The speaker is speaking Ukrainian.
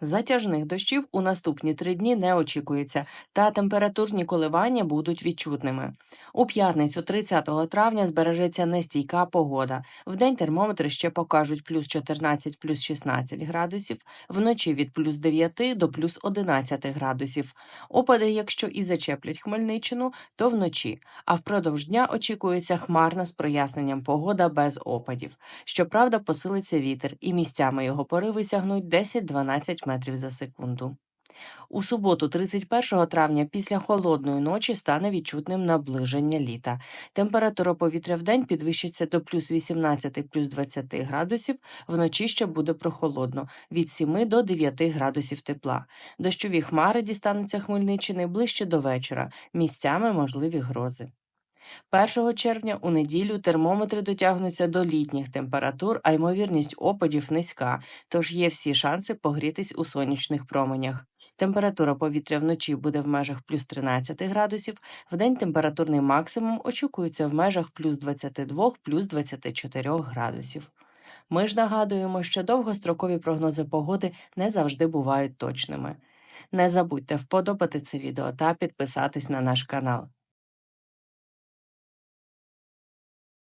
Затяжних дощів у наступні три дні не очікується, та температурні коливання будуть відчутними. У п'ятницю, 30 травня, збережеться нестійка погода. Вдень термометри ще покажуть плюс 14, плюс 16 градусів, вночі від плюс 9 до плюс 11 градусів. Опади, якщо і зачеплять Хмельниччину, то вночі. А впродовж дня очікується хмарна з проясненням погода без опадів. Щоправда, посилиться вітер, і місцями його пориви сягнуть 10-12 метрів за секунду. У суботу, 31 травня, після холодної ночі стане відчутним наближення літа. Температура повітря в день підвищиться до плюс 18 плюс 20 градусів, вночі ще буде прохолодно від 7 до 9 градусів тепла. Дощові хмари дістануться Хмельниччини ближче до вечора, місцями можливі грози. 1 червня у неділю термометри дотягнуться до літніх температур, а ймовірність опадів низька, тож є всі шанси погрітись у сонячних променях. Температура повітря вночі буде в межах плюс 13 градусів, вдень температурний максимум очікується в межах плюс 22 плюс 24 градусів. Ми ж нагадуємо, що довгострокові прогнози погоди не завжди бувають точними. Не забудьте вподобати це відео та підписатись на наш канал.